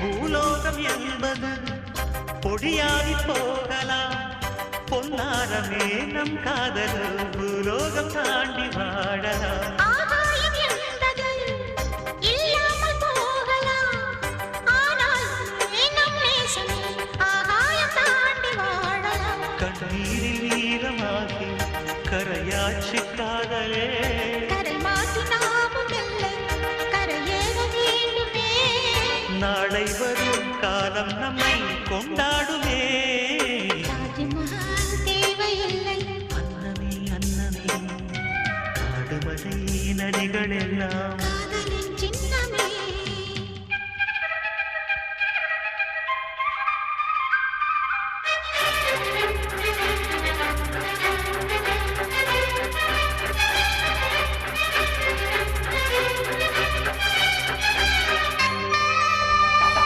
பூலோகம் என்பது பொடியாகி போகலாம். பொன்னாரமே நம் காதல் பூலோகம் தாண்டி வாழலாம். இல்லாமல் போகலாம். நாளை வரும் காலம் நம்மை கொண்டாடுமே. அன்னமே அன்னமே காடுமலை நதிகள் எல்லாம்